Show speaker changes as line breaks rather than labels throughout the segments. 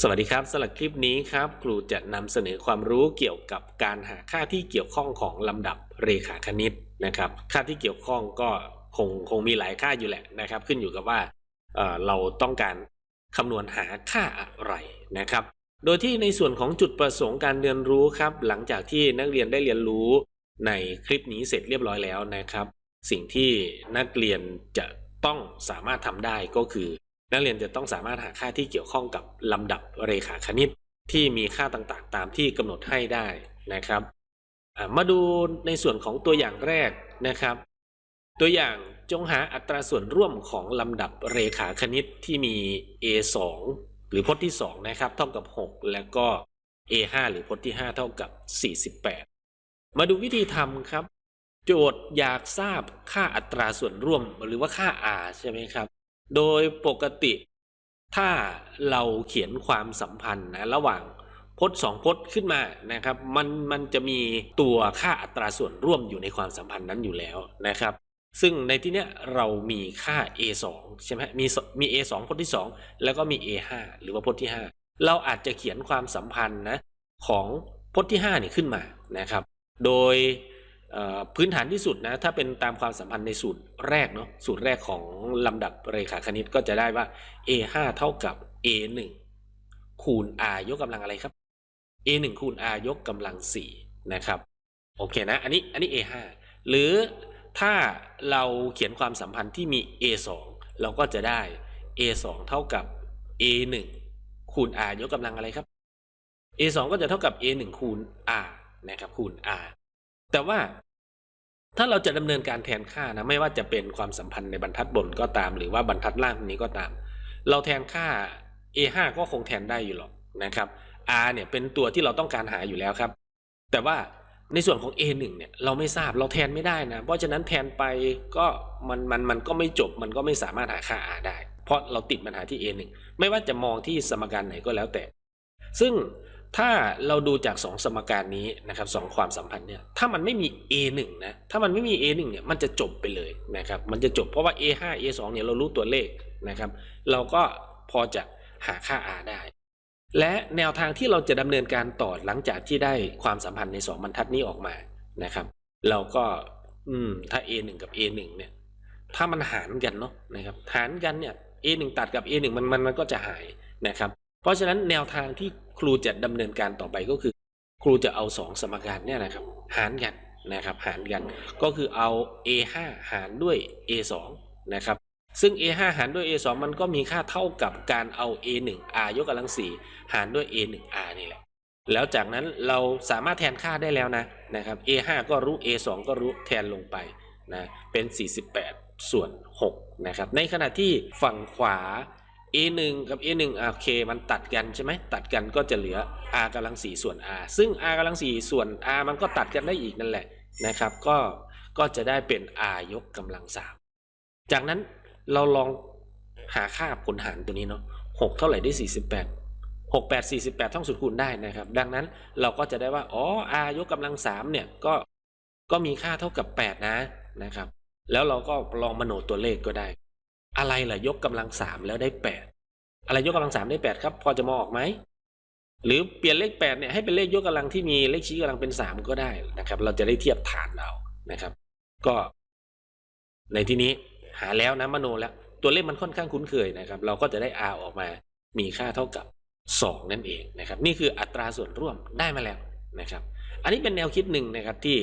สวัสดีครับสำหรับคลิปนี้ครับครูจะนำเสนอความรู้เกี่ยวกับการหาค่าที่เกี่ยวข้องของลำดับเรขาคณิตนะครับ ค่าที่เกี่ยวข้องก็คงคงมีหลายค่าอยู่แหละนะครับ ขึ้นอยู่กับว่าเเราต้องการคำนวณหาค่าอะไรนะครับ โดยที่ในส่วนของจุดประสงค์การเรียนรู้ครับ หลังจากที่นักเรียนได้เรียนรู้ในคลิปนี้เสร็จเรียบร้อยแล้วนะครับ สิ่งที่นักเรียนจะต้องสามารถทำได้ก็คือ นักเรียนจะต้องสามารถหาค่าที่เกี่ยวข้องกับลำดับเรขาคณิตที่มีค่าต่างๆ ตามที่กำหนดให้ได้นะครับ มาดูในส่วนของตัวอย่างแรกนะครับ ตัวอย่างจงหาอัตราส่วนร่วมของลำดับเรขาคณิตที่มี a2 หรือพจน์ที่ 2 นะครับ เท่ากับ 6 แล้วก็ a5 หรือพจน์ที่ 5 เท่ากับ 48 มาดูวิธีทำครับ โจทย์อยากทราบค่าอัตราส่วนร่วมหรือว่าค่า r ใช่ไหมครับ โดยปกติถ้าเราเขียนความสัมพันธ์นะระหว่างพจน์สองพจน์ขึ้นมานะครับมันมันจะมีตัวค่าอัตราส่วนร่วมอยู่ในความสัมพันธ์นั้นอยู่แล้วนะครับ ซึ่งในที่เนี้ยเรามีค่า a2 ใช่ไหมมีมี a2 พจน์ที่ 2 แล้วก็มี a5 หรือว่าพจน์ที่ 5 เราอาจจะเขียนความสัมพันธ์นะของพจน์ที่5นี่ขึ้นมานะครับ โดย พื้นฐานที่สุดนะถ้าเป็นตามความสัมพันธ์ในสูตรแรกเนาะสูตรแรกของลำดับเรขาคณิตก็จะได้ว่า a5 เท่ากับ a1 คูณ r ยกกำลังอะไรครับ a1 คูณ r ยกกำลัง4นะครับโอเคนะอันนี้อันนี้ a5 หรือถ้าเราเขียนความสัมพันธ์ที่มี a2 เราก็จะได้ a2 เท่ากับ a1 คูณ r ยกกำลังอะไรครับ a2 ก็จะเท่ากับ a1 คูณ r นะครับคูณ r แต่ว่า ถ้าเราจะดำเนินการแทนค่านะไม่ว่าจะเป็นความสัมพันธ์ในบรรทัดบนก็ตาม หรือว่าบรรทัดล่างนี้ก็ตาม เราแทนค่า a5 ก็คงแทนได้อยู่หรอกนะครับ r เนี่ยเป็นตัวที่เราต้องการหาอยู่แล้วครับ แต่ว่าในส่วนของ a1 เนี่ยเราไม่ทราบเราแทนไม่ได้นะ เพราะฉะนั้นแทนไปก็มันมันมันก็ไม่จบมันก็ไม่สามารถหาค่า r ได้ เพราะเราติดปัญหาที่ a1 ไม่ว่าจะมองที่สมการไหนก็แล้วแต่ ซึ่ง ถ้าเราดูจาก 2 สมการนี้นะครับสองความสัมพันธ์เนี่ยถ้ามันไม่มี a1 นะถ้ามันไม่มี a1 เนี่ยมันจะจบไปเลยนะครับมันจะจบเพราะว่า a5 a2 เนี่ยเรารู้ตัวเลขนะครับ เราก็พอจะหาค่า r ได้ และแนวทางที่เราจะดำเนินการต่อหลังจากที่ได้ความสัมพันธ์ใน 2 บรรทัดนี้ออกมานะครับ เราก็อืมถ้า a1 กับ a1 เนี่ยถ้ามันหารกันเนาะนะครับหารกันเนี่ย a1 ตัดกับ a1 มันมันมันก็จะหายนะครับ เพราะฉะนั้นแนวทางที่ ครูจะดำเนินการต่อไปก็คือ ครูจะเอา 2 สมการเนี่ยนะครับหารกันนะครับหารกันก็คือเอา a5 หารด้วย a2 นะครับซึ่ง a5 หารด้วย a2 มันก็มีค่าเท่ากับการเอา a1r ยกกำลัง 4 หารด้วย a1r นี่แหละแล้วจากนั้นเราสามารถแทนค่าได้แล้วนะนะครับ a5 ก็รู้ a2 ก็รู้แทนลงไปนะเป็น 48 ส่วน 6 นะครับ ในขณะที่ฝั่งขวา a1 กับ a1 อะโอเค มันตัดกันใช่ไหมตัดกันก็จะเหลือ r กำลัง4ส่วน r ซึ่ง r กำลัง4ส่วน r มันก็ตัดกันได้อีกนั่นแหละนะครับ ก็ก็จะได้เป็น r ยกกำลัง3จากนั้นเราลองหาค่าผลหารตัวนี้เนาะ6เท่าไหร่ได้ 48 6 8 48ท่องสูตรคูณได้นะครับ ดังนั้นเราก็จะได้ว่าอ๋อ r ยกกำลัง3เนี่ยก็ก็มีค่าเท่ากับ 8 นะนะครับ แล้วเราก็ลองมโนตัวเลขก็ได้ อะไรล่ะยกกำลัง3แล้วได้8อะไรยกกำลัง3ได้8ครับ พอจะมองออกไหมหรือเปลี่ยนเลข8เนี่ยให้เป็นเลขยกกำลังที่มีเลขชี้กำลังเป็น3ก็ได้นะครับ เราจะได้เทียบฐานเอานะครับ ก็ ในที่นี้หาแล้วนะมโนแล้ว ตัวเลขมันค่อนข้างคุ้นเคยนะครับ เราก็จะได้ r ออกมามีค่าเท่ากับ 2 นั่นเองนะครับ นี่คืออัตราส่วนร่วมได้มาแล้วนะครับ อันนี้เป็นแนวคิดหนึ่งนะครับที่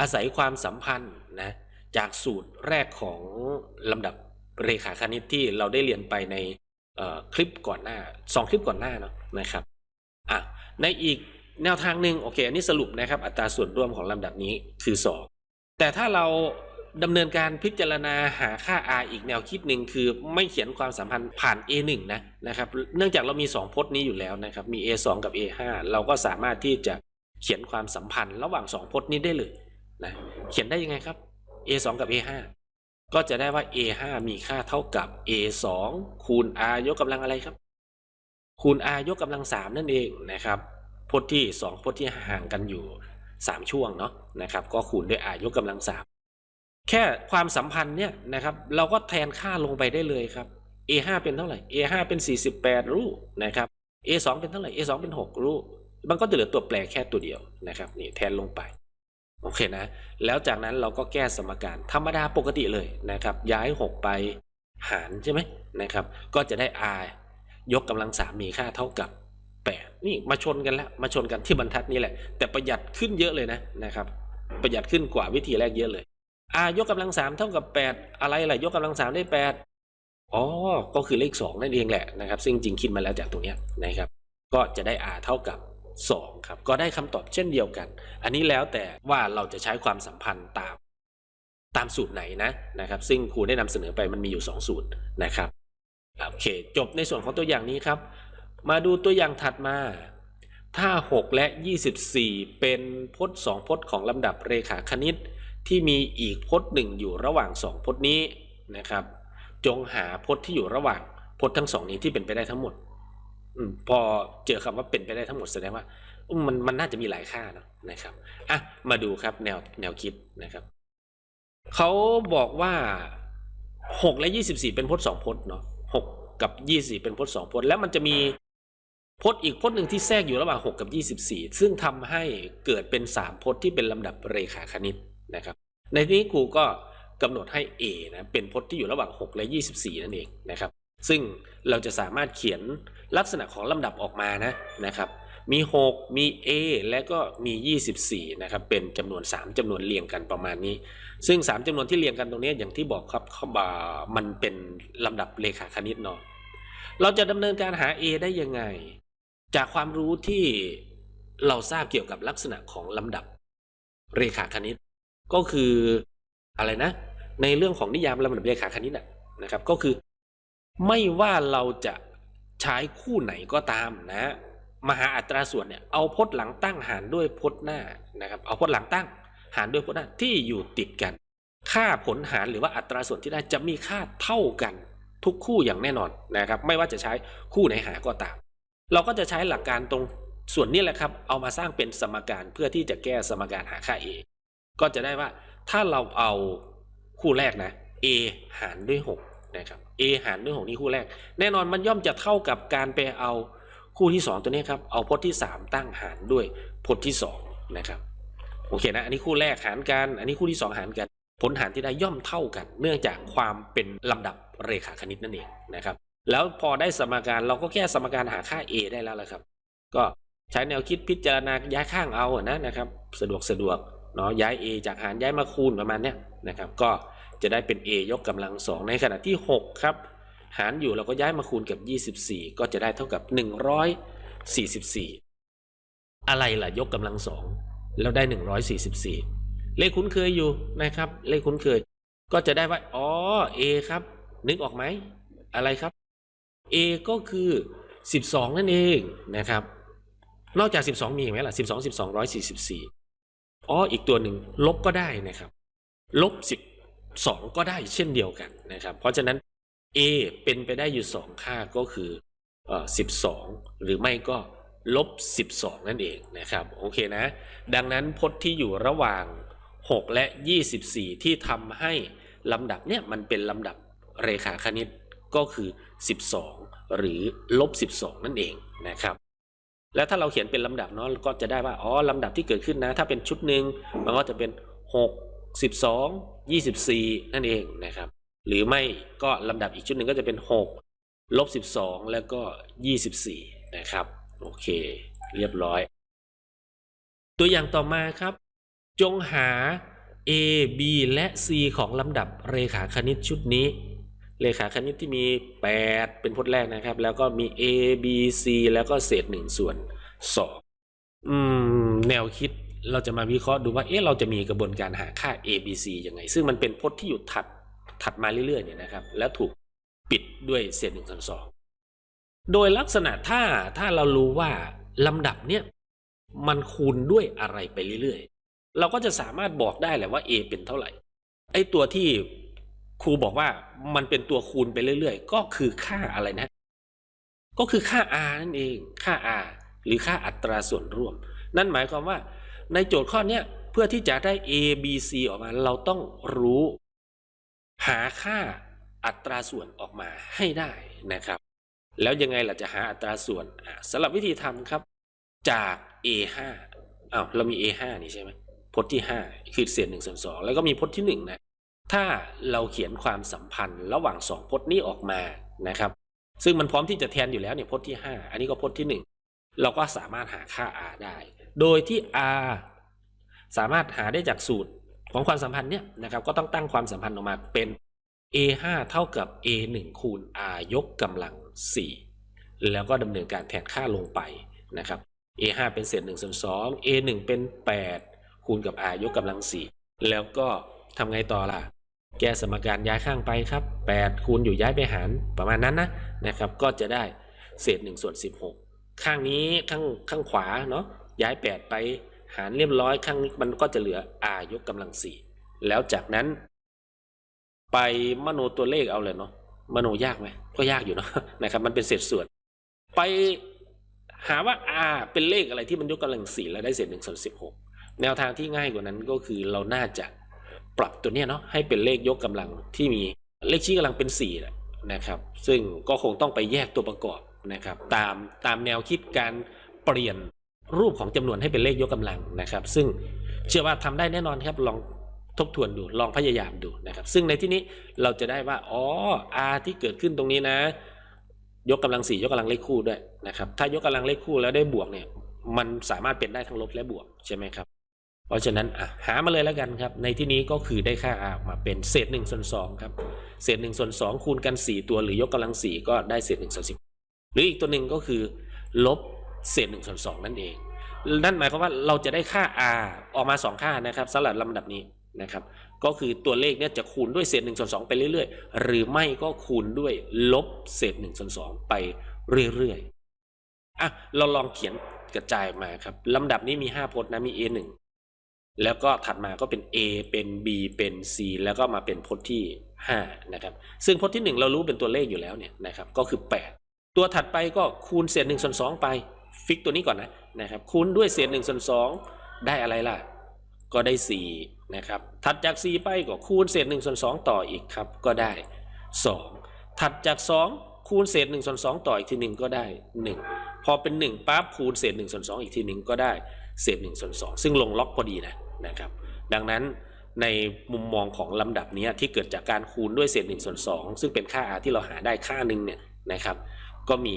อาศัยความสัมพันธ์นะจากสูตรแรกของลำดับ เรขาคณิตที่เราได้เรียนไปในคลิปก่อนหน้าสองคลิปก่อนหน้าเนาะนะครับอะในอีกแนวทางหนึ่งโอเคอันนี้สรุปนะครับอัตราส่วนร่วมของลำดับนี้คือ 2 แต่ถ้าเราดำเนินการพิจารณาหาค่า r อีกแนวคิดหนึ่งคือไม่เขียนความสัมพันธ์ผ่าน a1 นะนะครับเนื่องจากเรามี 2 พจน์นี้อยู่แล้วนะครับมี a2 กับ a5 เราก็สามารถที่จะเขียนความสัมพันธ์ระหว่าง 2 พจน์นี้ได้เลยนะเขียนได้ยังไงครับ a2 กับ a5 ก็จะได้ว่า a5 มีค่าเท่ากับ a2 คูณ r ยกกำลังอะไรครับ คูณ r ยกกำลัง 3 นั่นเองนะครับพจน์ที่ 2พจน์ที่ห่างกันอยู่ 3 ช่วงเนาะนะครับ ก็คูณด้วย r ยกกำลัง 3 แค่ความสัมพันธ์เนี่ยนะครับ เราก็แทนค่าลงไปได้เลยครับ a5 เป็นเท่าไหร่ a5 เป็น 48 รู้นะครับ a 2เป็นเท่าไหร่ a 2เป็น 6 รู้มันก็จะเหลือตัวแปรแค่ตัวเดียวนะครับนี่แทนลงไป โอเคนะ แล้วจากนั้นเราก็แก้สมการธรรมดาปกติเลยนะครับ ย้าย 6 ไปหารใช่ไหมนะครับ ก็จะได้ r ยกกำลังสามมีค่าเท่ากับ 8 นี่มาชนกันแล้วมาชนกันที่บรรทัดนี้แหละ แต่ประหยัดขึ้นเยอะเลยนะนะครับ ประหยัดขึ้นกว่าวิธีแรกเยอะเลย r ยกกำลังสามเท่ากับ 8 อะไรล่ะยกกำลังสามได้ 8อ๋อก็คือเลข 2 นั่นเองแหละนะครับ ซึ่งจริงคิดมาแล้วจากตรงนี้นะครับ ก็จะได้ r เท่ากับ 2ครับก็ได้คำตอบเช่นเดียวกัน อันนี้แล้วแต่ว่าเราจะใช้ความสัมพันธ์ตาม ตามสูตรไหนนะนะครับ ซึ่งครูได้นำเสนอไปมันมีอยู่ 2 สูตรนะครับโอเค จบในส่วนของตัวอย่างนี้ครับ มาดูตัวอย่างถัดมา ถ้า 6 และ 24 เป็นพจน์2พจน์ของลำดับเรขาคณิต ที่มีอีกพจน์หนึ่งอยู่ระหว่าง 2 พจน์นี้นะครับ จงหาพจน์ที่อยู่ระหว่างพจน์ทั้งสองนี้ที่เป็นไปได้ทั้งหมด อมพอเจอคำว่าเป็นไปได้ทั้งหมดแสดงว่ามันมันน่าจะมีหลายค่านะนะครับอะมาดูครับแนวแนวคิดนะครับเขาบอกว่า6และ24เป็นพจน์สองพจน์เนาะ6กับ24เป็นพจน์สองพจน์แล้วมันจะมีพจน์อีกพจน์หนึ่งที่แทรกอยู่ระหว่าง 6 กับ 24 ซึ่งทำให้เกิดเป็น 3 พจน์ที่เป็นลำดับเรขาคณิตนะครับ ในที่นี้ครูก็กำหนดให้ A นะเป็นพจน์ที่อยู่ระหว่าง 6 และ 24 นั่นเองนะครับ ซึ่งเราจะสามารถเขียนลักษณะของลำดับออกมานะนะครับ มี 6 มี A และก็มี 24 นะครับ เป็นจำนวน 3จำนวนเรียงกันประมาณนี้ ซึ่ง 3จำนวนที่เรียงกันตรงนี้อย่างที่บอกครับเขาบามันเป็นลำดับเรขาคณิตเนาะเราจะดำเนินการหา A ได้ยังไง จากความรู้ที่เราทราบเกี่ยวกับลักษณะของลำดับเรขาคณิต ก็คืออะไรนะ ในเรื่องของนิยามลำดับเรขาคณิตนะครับ ก็คือ ไม่ว่าเราจะใช้คู่ไหนก็ตามนะ มหาอัตราส่วนเนี่ยเอาพจน์หลังตั้งหารด้วยพจน์หน้านะครับเอาพจน์หลังตั้งหารด้วยพจน์หน้าที่อยู่ติดกัน ค่าผลหารหรือว่าอัตราส่วนที่ได้จะมีค่าเท่ากันทุกคู่อย่างแน่นอนนะครับ ไม่ว่าจะใช้คู่ไหนหาก็ตาม เราก็จะใช้หลักการตรงส่วนนี้แหละครับ เอามาสร้างเป็นสมการเพื่อที่จะแก้สมการหาค่า a ก็จะได้ว่าถ้าเราเอาคู่แรกนะ a หารด้วย6นะครับ a หารด้วย6นี่คู่แรก แน่นอนมันย่อมจะเท่ากับการไปเอาคู่ที่ 2 ตัวนี้ครับ เอาพจน์ที่ 3 ตั้งหารด้วยพจน์ที่ 2 นะครับ โอเคนะ อันนี้คู่แรกหารกัน อันนี้คู่ที่ 2 หารกัน ผลหารที่ได้ย่อมเท่ากัน เนื่องจากความเป็นลำดับเรขาคณิตนั่นเองนะครับ แล้วพอได้สมการเราก็แก้สมการหาค่า a ได้แล้วละครับ ก็ใช้แนวคิดพิจารณาย้ายข้างเอานะนะครับ สะดวกสะดวกเนาะย้าย a จากหารย้ายมาคูณประมาณเนี้ยนะครับ ก็ จะได้เป็น a ยกกำลังสองในขณะที่ 6 ครับ หารอยู่เราก็ย้ายมาคูณกับ 24 ก็จะได้เท่ากับ 144 อะไรล่ะยกกำลังสองแล้วได้ 144 เลขคุ้นเคยอยู่นะครับ เลขคุ้นเคย ก็จะได้ว่า อ๋อ a ครับ นึกออกไหม อะไรครับ a ก็คือ 12 นั่นเองนะครับนอกจาก 12 มีอีไหมล่ะ 12 12 144 อ๋อ อีกตัวหนึ่งลบก็ได้นะครับ ลบ 2 ก็ได้เช่นเดียวกันนะครับ เพราะฉะนั้น a เป็นไปได้อยู่ 2 ค่าก็คือเอ่อ12 หรือไม่ก็ลบ 12 นั่นเองนะครับโอเคนะ ดังนั้นพจน์ที่อยู่ระหว่าง 6 และ 24 ที่ทำให้ลำดับเนี่ยมันเป็นลำดับเรขาคณิตก็คือ 12 หรือลบ 12 นั่นเองนะครับ แล้วถ้าเราเขียนเป็นลำดับเนาะก็จะได้ว่าอ๋อลำดับที่เกิดขึ้นนะ ถ้าเป็นชุดหนึ่งมันก็จะเป็น 6 12 24 นั่นเองนะครับ หรือไม่ก็ลำดับอีกชุดหนึ่งก็จะเป็น 6 ลบ 12 แล้วก็ 24 นะครับ โอเค เรียบร้อย ตัวอย่างต่อมาครับ จงหา a b และ c ของลำดับเรขาคณิตชุดนี้ เรขาคณิตที่มี 8 เป็นพจน์แรกนะครับ แล้วก็มี a b c แล้วก็เศษ 1 ส่วน 2 อืม แนวคิด เราจะมาวิเคราะห์ดูว่าเอ๊ะเราจะมีกระบวนการหาค่า a b c ยังไง ซึ่งมันเป็นพจน์ที่อยู่ถัดถัดมาเรื่อยๆเนี่ยนะครับ แล้วถูกปิดด้วยเศษ1ส่วน2โดยลักษณะถ้าถ้าเรารู้ว่าลำดับเนี่ยมันคูณด้วยอะไรไปเรื่อยๆ เราก็จะสามารถบอกได้แหละว่า a เป็นเท่าไหร่ ไอ้ตัวที่ครูบอกว่ามันเป็นตัวคูณไปเรื่อยๆ ก็คือค่าอะไรนะ ก็คือค่า r นั่นเอง ค่า r หรือค่าอัตราส่วนร่วม นั่นหมายความว่า ในโจทย์ข้อนี้เพื่อที่จะได้ a b c ออกมา เราต้องรู้ หาค่าอัตราส่วนออกมาให้ได้นะครับ แล้วยังไงล่ะจะหาอัตราส่วนสำหรับวิธีทำครับ จาก a5 อ้าวเรามี a5 นี่ใช่ไหมพจน์ที่ 5 คือเศษ1ส่วน2แล้วก็มีพจน์ที่ 1 นะ ถ้าเราเขียนความสัมพันธ์ระหว่าง 2 พจน์นี้ออกมานะครับ ซึ่งมันพร้อมที่จะแทนอยู่แล้วเนี่ยพจน์ที่ 5 อันนี้ก็พจน์ที่ 1 เราก็สามารถหาค่า r ได้ โดยที่ r สามารถหาได้จากสูตรของความสัมพันธ์เนี่ยนะครับก็ต้องตั้งความสัมพันธ์ออกมาเป็น a5 เท่ากับ a1 คูณ r ยกกำลัง 4 แล้วก็ดำเนินการแทนค่าลงไปนะครับ a5 เป็นเศษ1ส่วน2 a1 เป็น 8 คูณกับ r ยกกำลัง 4 แล้วก็ทำไงต่อล่ะ แก้สมการย้ายข้างไปครับ 8 คูณอยู่ย้ายไปหารประมาณนั้นนะนะครับ ก็จะได้เศษ1ส่วน16 ข้างนี้ข้างข้างขวาเนาะ ย้าย 8 ไป หารเรียบร้อยข้างนี้มันก็จะเหลือ r ยกกำลัง 4 แล้วจากนั้น ไปมโนตัวเลขเอาเลยเนาะมโนยากไหมก็ยากอยู่เนาะนะครับมันเป็นเศษส่วน ไปหาว่า r เป็นเลขอะไรที่มันยกกำลังสี่แล้วได้เศษหนึ่งส่วนสิบหกแนวทางที่ง่ายกว่านั้นก็คือเราน่าจะปรับตัวเนี้ยเนาะให้เป็นเลขยกกำลังที่มีเลขชี้กำลังเป็นสี่แหละนะครับ ซึ่งก็คงต้องไปแยกตัวประกอบนะครับ ตามตามแนวคิดการเปลี่ยน รูปของจำนวนให้เป็นเลขยกกำลังนะครับ ซึ่งเชื่อว่าทำได้แน่นอนครับลองทบทวนดูลองพยายามดูนะครับ ซึ่งในที่นี้เราจะได้ว่าอ๋อ r ที่เกิดขึ้นตรงนี้นะ ยกกำลังสี่ยกกำลังเลขคู่ด้วยนะครับ ถ้ายกกำลังเลขคู่แล้วได้บวกเนี่ย มันสามารถเป็นได้ทั้งลบและบวกใช่ไหมครับเพราะฉะนั้นอะหามาเลยแล้วกันครับในที่นี้ก็คือได้ค่า r ออกมาเป็นเศษหนึ่งส่วนสองครับเศษหนึ่งส่วนสองคูณกันสี่ตัวหรือยกกำลังสี่ก็ได้เศษหนึ่งส่วนสิบหรืออีกตัวหนึ่งก็คือ ลบ เศษหนึ่งส่วนสองนั่นเอง นั่นหมายความว่าเราจะได้ค่า r ออกมาสองค่านะครับสำหรับลำดับนี้นะครับ ก็คือตัวเลขเนี่ยจะคูณด้วยเศษ1ส่วน2ไปเรื่อยๆ หรือไม่ก็คูณด้วยลบเศษ1ส่วน2ไปเรื่อยๆ อะ เราลองเขียนกระจายมาครับลำดับนี้มี 5 พจน์นะมี A 1แล้วก็ถัดมาก็เป็น A เป็น B เป็น C แล้วก็มาเป็นพจน์ที่ 5 นะครับ ซึ่งพจน์ที่ 1 เรารู้เป็นตัวเลขอยู่แล้วเนี่ยนะครับ ก็คือ 8 ตัวถัดไปก็คูณเศษ1ส่วน2ไป ฟิกตัวนี้ก่อนนะนะครับคูณด้วยเศษ1ส่วน2ได้อะไรล่ะ ก็ได้4นะครับถัดจาก 4 ไปก็คูณเศษ1ส่วน2ต่ออีกครับก็ได้ 2 ถัดจาก 2 คูณเศษ1ส่วน2ต่ออีกทีหนึ่งก็ได้ 1 พอเป็น1ปั๊บคูณเศษ1ส่วน2อีกทีหนึ่งก็ได้เศษ1ส่วน2ซึ่งลงล็อกพอดีนะนะครับดังนั้นในมุมมองของลำดับนี้ที่เกิดจากการคูณด้วยเศษ1ส่วน2ซึ่งเป็นค่า r ที่เราหาได้ค่าหนึ่งเนี่ยนะครับ ก็มี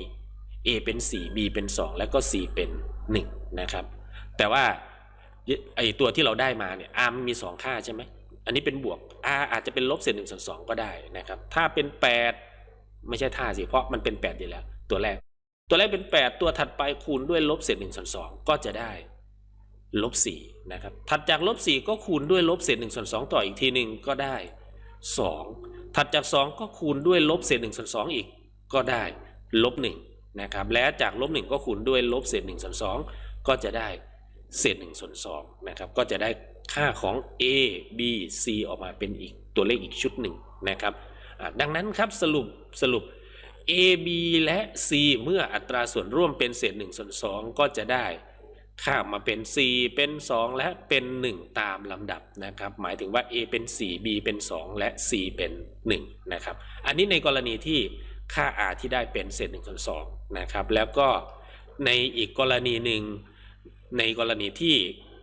a เป็น 4 b เป็น 2 แล้วก็ c เป็น 1 นะครับ แต่ว่าไอตัวที่เราได้มาเนี่ย r มันมี 2 ค่าใช่ไหมอันนี้เป็นบวก r อาจจะเป็นลบเศษหนึ่งส่วนสองก็ได้นะครับ ถ้าเป็น 8 ไม่ใช่ท่าสิ เพราะมันเป็น 8 อยู่แล้ว ตัวแรก ตัวแรกเป็น 8 ตัวถัดไปคูณด้วยลบเศษหนึ่งส่วนสองก็จะได้ลบ4นะครับ ถัดจากลบ4ก็คูณด้วยลบเศษหนึ่งส่วนสองต่ออีกทีหนึ่งก็ได้ 2 ถัดจาก 2 ก็คูณด้วยลบเศษหนึ่งส่วนสองอีกก็ได้ลบ1 นะครับและจากลบ1ก็คูณด้วยลบเศษหนึ่งส่วนสองก็จะได้เศษ1ส่วน2นะครับก็จะได้ค่าของ a b c ออกมาเป็นอีกตัวเลขอีกชุดหนึ่งนะครับดังนั้นครับสรุปสรุป a b และ c เมื่ออัตราส่วนร่วมเป็นเศษ1ส่วน2ก็จะได้ค่ามาเป็น c เป็น 2 และเป็น 1 ตามลำดับนะครับ หมายถึงว่า a เป็น 4 b เป็น 2 และ c เป็น 1 นะครับ อันนี้ในกรณีที่ ค่า r ที่ได้เป็นเศษ1ส่วน2นะครับ แล้วก็ในอีกกรณีหนึ่งในกรณีที่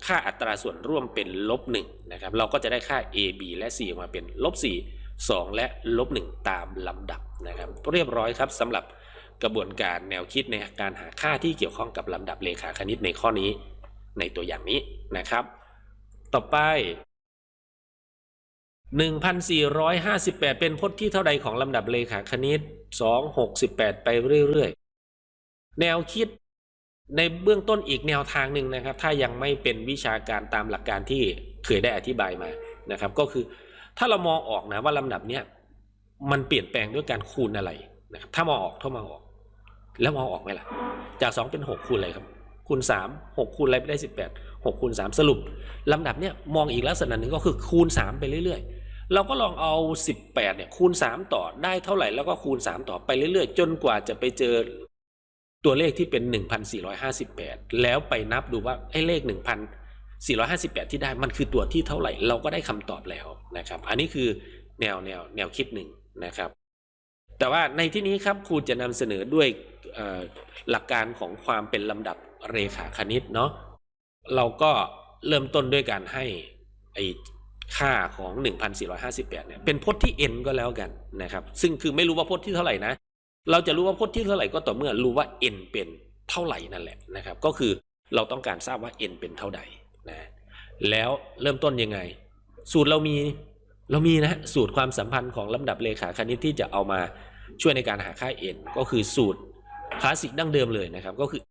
ค่าอัตราส่วนร่วมเป็นลบ1นะครับ เราก็จะได้ค่า a b และ c ออกมาเป็นลบ4 2 และลบ1ตามลำดับนะครับ เรียบร้อยครับสำหรับกระบวนการแนวคิดในการหาค่าที่เกี่ยวข้องกับลำดับเลขาคณิตในข้อนี้ในตัวอย่างนี้นะครับ ต่อไป 1458 เป็นพจน์ที่เท่าใดของลำดับเลขาคณิต 2 68 ไปเรื่อยๆ แนวคิดในเบื้องต้นอีกแนวทางหนึ่งนะครับ ถ้ายังไม่เป็นวิชาการตามหลักการที่เคยได้อธิบายมานะครับ ก็คือถ้าเรามองออกนะว่าลำดับเนี้ยมันเปลี่ยนแปลงด้วยการคูณอะไรนะครับถ้ามองออกถ้ามองออก แล้วมองออกไหมล่ะ จาก 2 เป็น 6 คูณอะไรครับ คูณ 3 6 คูณอะไรไปได้ 18 6คูณ3สรุปลำดับเนี้ยมองอีกลักษณะหนึ่งก็คือคูณ 3 ไปเรื่อยๆ เราก็ลองเอา 18เนี่ยคูณ 3 ต่อได้เท่าไหร่แล้วก็คูณ 3 ต่อไปเรื่อยๆ จนกว่าจะไปเจอตัวเลขที่เป็น 1,458 แล้วไปนับดูว่าไอ้เลข 1,458 ที่ได้มันคือตัวที่เท่าไหร่ เราก็ได้คำตอบแล้วนะครับ อันนี้คือแนวแนวแนวคิดหนึ่งนะครับ แต่ว่าในที่นี้ครับครูจะนำเสนอด้วยหลักการของความเป็นลำดับเรขาคณิตเนาะเราก็เริ่มต้นด้วยการให้ไอ ค่าของ 1458เนี่ยเป็นพจน์ที่ n ก็แล้วกันนะครับ ซึ่งคือไม่รู้ว่าพจน์ที่เท่าไหร่นะ เราจะรู้ว่าพจน์ที่เท่าไหร่ก็ต่อเมื่อรู้ว่า n เป็นเท่าไหร่นั่นแหละนะครับ ก็คือเราต้องการทราบว่า n เป็นเท่าใดนะแล้วเริ่มต้นยังไง สูตรเรามีเรามีนะสูตรความสัมพันธ์ของลำดับเรขาคณิตที่จะเอามาช่วยในการหาค่า n ก็คือสูตรคลาสสิกดั้งเดิมเลยนะครับ ก็คือ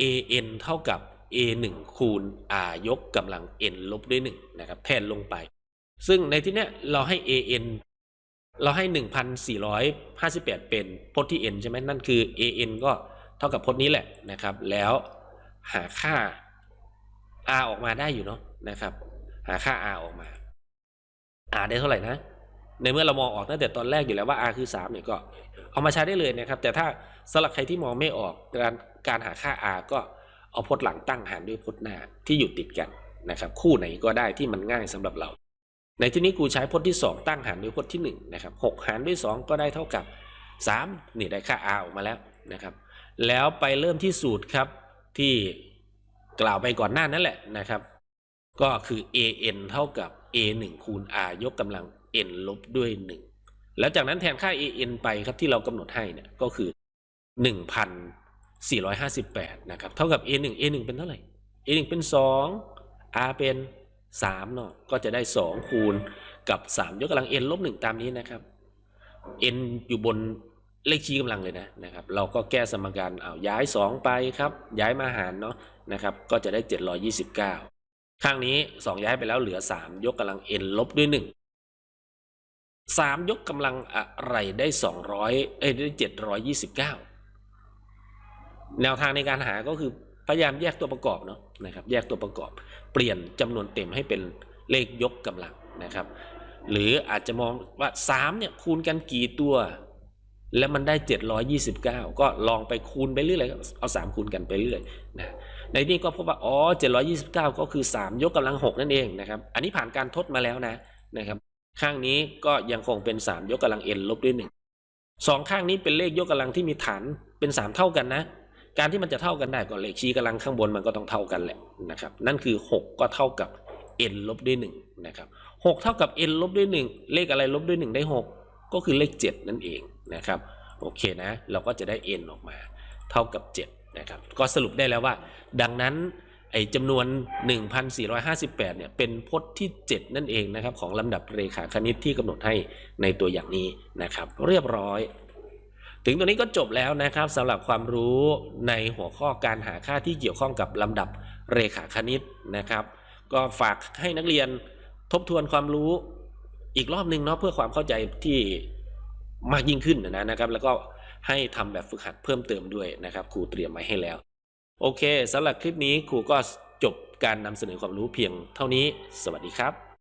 an เท่ากับ a 1คูณ r ยกกำลัง n ลบด้วย1นะครับแทนลงไป ซึ่งในที่เนี้ยเราให้ an เราให้ 1,458 เป็นพจน์ที่ n ใช่ไหมนั่นคือ an ก็เท่ากับพจน์นี้แหละนะครับ แล้วหาค่า r ออกมาได้อยู่เนาะนะครับ หาค่า r ออกมา r ได้เท่าไหร่นะ ในเมื่อเรามองออกตั้งแต่ตอนแรกอยู่แล้วว่า r คือ3เนี่ยก็เอามาใช้ได้เลยนะครับ แต่ถ้าสำหรับใครที่มองไม่ออกการการหาค่า r ก็เอาพจน์หลังตั้งหารด้วยพจน์หน้าที่อยู่ติดกันนะครับ คู่ไหนก็ได้ที่มันง่ายสำหรับเรา ในที่นี้กูใช้พจน์ที่ 2 ตั้งหารด้วยพจน์ที่1นะครับ6หารด้วย 2 ก็ได้เท่ากับ 3 นี่ได้ค่า r ออกมาแล้วนะครับ แล้วไปเริ่มที่สูตรครับที่กล่าวไปก่อนหน้านั่นแหละนะครับ ก็คือ an เท่ากับ a 1คูณ r ยกกำลัง n ลบด้วย 1 แล้วจากนั้นแทนค่า an ไปครับที่เรากำหนดให้เนี่ยก็คือ 1,458นะครับเท่ากับ a 1 a 1เป็นเท่าไหร่ a 1เป็น 2 r เป็น 3เนาะก็จะได้ 2 คูณกับ 3 ยกกำลัง n ลบ1ตามนี้นะครับ n อยู่บนเลขชี้กำลังเลยนะนะครับ เราก็แก้สมการเอาย้าย 2 ไปครับ ย้ายมาหารเนาะนะครับ ก็จะได้ 729 ข้างนี้ 2 ย้ายไปแล้วเหลือ 3 ยกกำลัง n ลบด้วย 1 3 ยกกำลังอะไรได้ 200เอ้ยได้ 729 แนวทางในการหาก็คือพยายามแยกตัวประกอบเนาะ นะครับแยกตัวประกอบ เปลี่ยนจำนวนเต็มให้เป็นเลขยกกำลังนะครับ หรืออาจจะมองว่า3เนี่ยคูณกันกี่ตัว แล้วมันได้ 729 ก็ลองไปคูณไปเรื่อยๆเอา 3 คูณกันไปเรื่อยนะในนี้ก็พบว่าอ๋อ729 ก็คือ 3 ยกกำลัง 6 นั่นเองนะครับ อันนี้ผ่านการทดมาแล้วนะนะครับ ข้างนี้ก็ยังคงเป็น 3 ยกกำลัง n ลบด้วย1สองข้างนี้เป็นเลขยกกำลังที่มีฐานเป็น 3 เท่ากันนะ การที่มันจะเท่ากันได้ก็เลขชี้กำลังข้างบนมันก็ต้องเท่ากันแหละนะครับนั่นคือ 6 ก็เท่ากับ n ลบด้วย1นะครับ6เท่ากับ n ลบด้วย 1 เลขอะไรลบด้วย 1 ได้ 6 ก็คือเลข 7 นั่นเองนะครับโอเคนะเราก็จะได้ n ออกมาเท่ากับ 7 นะครับ ก็สรุปได้แล้วว่า ดังนั้นไอ้จำนวน 1,458 เนี่ย เป็นพจน์ที่ 7 นั่นเองนะครับ ของลำดับเรขาคณิตที่กำหนดให้ในตัวอย่างนี้นะครับ เรียบร้อย ถึงตัวนี้ก็จบแล้วนะครับสำหรับความรู้ในหัวข้อการหาค่าที่เกี่ยวข้องกับลำดับเรขาคณิตนะครับ ก็ฝากให้นักเรียนทบทวนความรู้อีกรอบหนึ่งเนาะเพื่อความเข้าใจที่มากยิ่งขึ้นนะนะครับ แล้วก็ให้ทำแบบฝึกหัดเพิ่มเติมด้วยนะครับ ครูเตรียมไว้ให้แล้ว โอเคสำหรับคลิปนี้ครูก็จบการนำเสนอความรู้เพียงเท่านี้ สวัสดีครับ